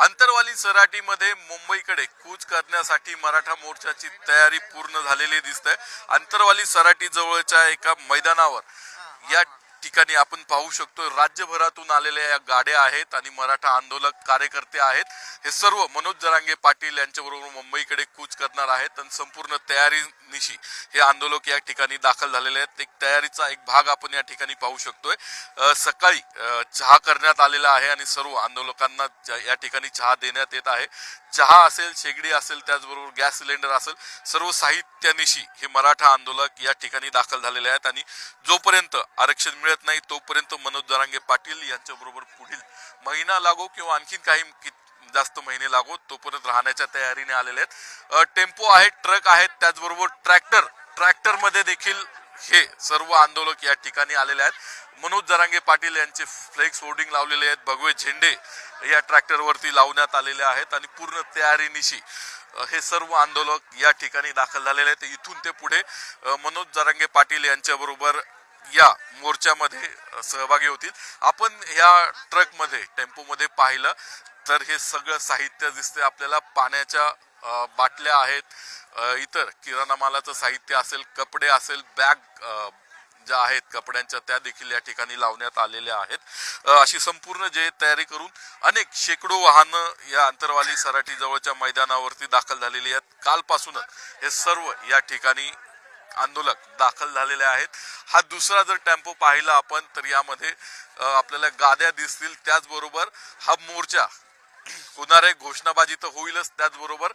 अंतरवाली सराटीमध्ये मुंबईकडे कूच करण्यासाठी मराठा मोर्चाची तयारी पूर्ण झालेली दिसते अंतरवाली सराटी जवळच्या एका मैदानावर या ठिकाणी आपण पाहू शकतो राज्यभरातून आलेल्या या गाड्या आहेत आणि मराठा आंदोलक कार्यकर्ते आहेत. हे सर्व मनोज जरांगे पाटील यांच्याबरोबर मुंबईकडे कूच करणार आहेत आणि संपूर्ण तयारीनिशी हे आंदोलक या ठिकाणी दाखल झालेले आहेत. एक तयारीचा एक भाग आपण या ठिकाणी पाहू शकतोय. सकाळी चहा करण्यात आलेला आहे आणि सर्व आंदोलकांना या ठिकाणी चहा देण्यात येत आहे. चहा असेल शेगडी असेल त्याचबरोबर गॅस सिलेंडर असेल सर्व साहित्यानिशी हे मराठा आंदोलक या ठिकाणी दाखल झालेले आहेत आणि जोपर्यंत आरक्षण मिळत नाही तोपर्यंत मनोज जरांगे पाटील यांच्याबरोबर पुढील महिना लागो किंवा आणखीन काही जास्त महिने लागो तोपर्यंत राहण्याच्या तयारीने आलेले आहेत. टेम्पो आहेत ट्रक आहेत त्याचबरोबर ट्रॅक्टर. ट्रॅक्टरमध्ये देखील हे सर्व आंदोलक या ठिकाणी आलेले आहेत. मनोज जरांगे पाटील यांचे फ्लेक्स होर्डिंग लावलेले आहेत. भगवे झेंडे या ट्रॅक्टरवरती लावण्यात आलेले आहेत आणि पूर्ण तयारीनिशी हे सर्व आंदोलक या ठिकाणी दाखल झालेले आहेत. इथून ते पुढे मनोज जरांगे पाटील यांच्याबरोबर या मोर्चामध्ये सहभागी होतील. आपण या ट्रकमध्ये टेम्पोमध्ये पाहिलं तर हे सगळं साहित्य दिसते आपल्याला. पाण्याच्या बाटल्या आहेत. इतर किराणा मालाचं साहित्य असेल कपडे असेल बॅग ज्या आहेत कपड्यांच्या त्या देखील या ठिकाणी लावण्यात आलेल्या आहेत. अशी संपूर्ण जे तयारी करून अनेक शेकडो वाहनं या अंतरवाली सराठी जवळच्या मैदानावरती दाखल झालेली आहेत. कालपासूनच हे सर्व या ठिकाणी आंदोलक दाखल झालेले आहेत. हा दुसरा जर टेम्पो पाहिला आपण तर यामध्ये आपल्याला गाद्या दिसतील. त्याचबरोबर हा मोर्चा होणार आहे घोषणाबाजी तर होईलच. त्याचबरोबर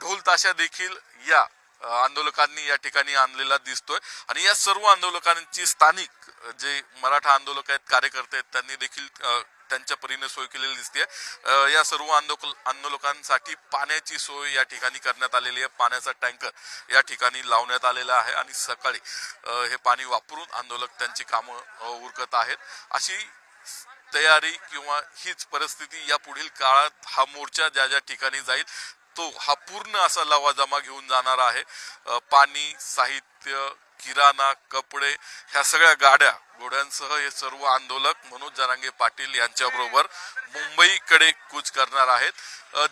ढोल ताशा देखील या आंदोलकांनी या ठिकाणी आणलेला दिसतोय. आणि या सर्व आंदोलकांची स्थानिक जे मराठा आंदोलक आहेत कार्यकर्ते आहेत त्यांनी देखील त्यांच्या परीने सोय केलेली दिसते या सर्व आंदोलक आंदोलकांसाठी पाण्याची सोय या ठिकाणी करण्यात आलेली आहे. पाण्याचा टँकर या ठिकाणी लावण्यात आलेला आहे आणि सकाळी हे पाणी वापरून आंदोलक त्यांची कामं उरकत आहेत. अशी तयारी किंवा हीच परिस्थिती या पुढील काळात हा मोर्चा ज्या ज्या ठिकाणी जाईल तो हा पूर्ण असा लवाजमा घेऊन जाणार आहे. पाणी साहित्य किराणा कपडे ह्या सगळ्या गाड्या घोड्यांसह हे सर्व आंदोलक मनोज जरांगे पाटील यांच्याबरोबर मुंबईकडे कूच करणार आहेत.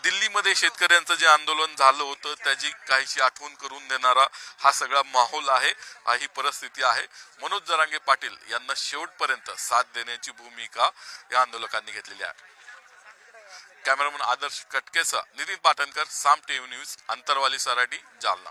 दिल्लीमध्ये शेतकऱ्यांचं जे आंदोलन झालं होतं त्याची काहीशी आठवण करून देणारा हा सगळा माहोल आहे हा ही परिस्थिती आहे. मनोज जरांगे पाटील यांना शेवटपर्यंत साथ देण्याची भूमिका या आंदोलकांनी घेतलेली आहे. कॅमेरामन आदर्श कटकेसह नितीन पाटणकर साम टीव्ही न्यूज अंतरवाली सराटी जालना.